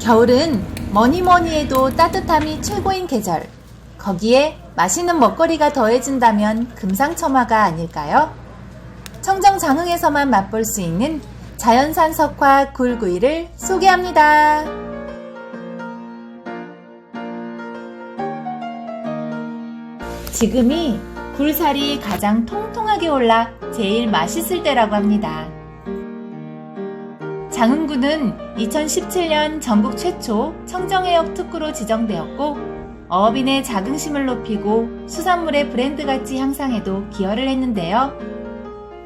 겨울은 뭐니 뭐니 해도 따뜻함이 최고인 계절. 거기에 맛있는 먹거리가 더해진다면 금상첨화가 아닐까요? 청정 장흥에서만 맛볼 수 있는 자연산 석화 굴구이를 소개합니다. 지금이 굴살이 가장 통통하게 올라 제일 맛있을 때라고 합니다. 장흥군은 2017년 전국 최초 청정해역 특구로 지정되었고 어업인의 자긍심을 높이고 수산물의 브랜드가치 향상에도 기여를 했는데요.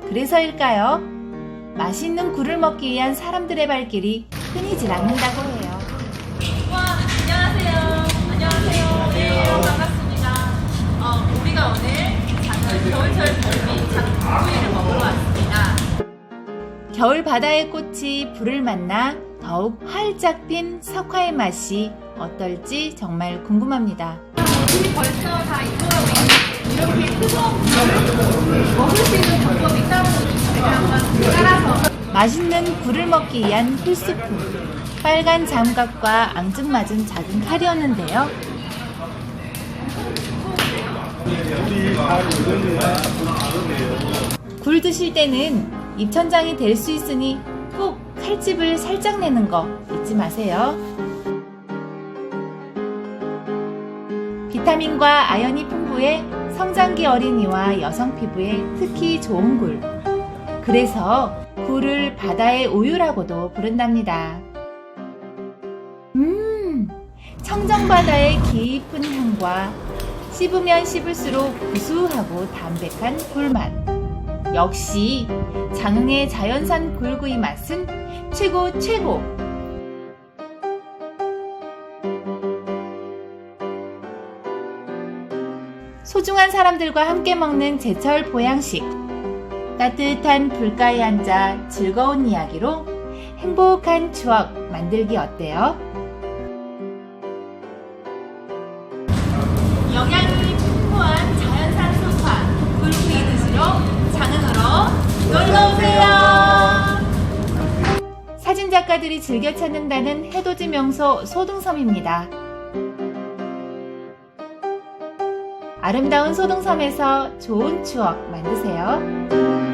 그래서일까요? 맛있는 굴을 먹기 위한 사람들의 발길이 끊이질 않는다고 해요. 와, 안녕하세요. 안녕하세요. 네, 반갑습니다. 어, 우리가 오늘 작은 겨울철 별미 먹으러 왔습니다. 겨울 바다의 꽃이 불을 만나 더욱 활짝 핀 석화의 맛이 어떨지 정말 궁금합니다. 벌써 다 있는데 이렇게 뜨거운 먹을 수 있는 방법이 따로 제가 한번 따라서 맛있는 굴을 먹기 위한 필수품. 빨간 장갑과 앙증맞은 작은 칼이었는데요. 굴 드실 때는 입천장이 될 수 있으니 꼭 칼집을 살짝 내는 거 잊지 마세요. 비타민과 아연이 풍부해 성장기 어린이와 여성 피부에 특히 좋은 굴. 그래서 굴을 바다의 우유라고도 부른답니다. 음, 청정바다의 깊은 향과 씹으면 씹을수록 구수하고 담백한 굴맛. 역시 장흥의 자연산 굴구이 맛은 최고 최고! 소중한 사람들과 함께 먹는 제철 보양식. 따뜻한 불가에 앉아 즐거운 이야기로 행복한 추억 만들기 어때요? 사진작가들이 즐겨 찾는다는 해돋이 명소 소등섬입니다. 아름다운 소등섬에서 좋은 추억 만드세요.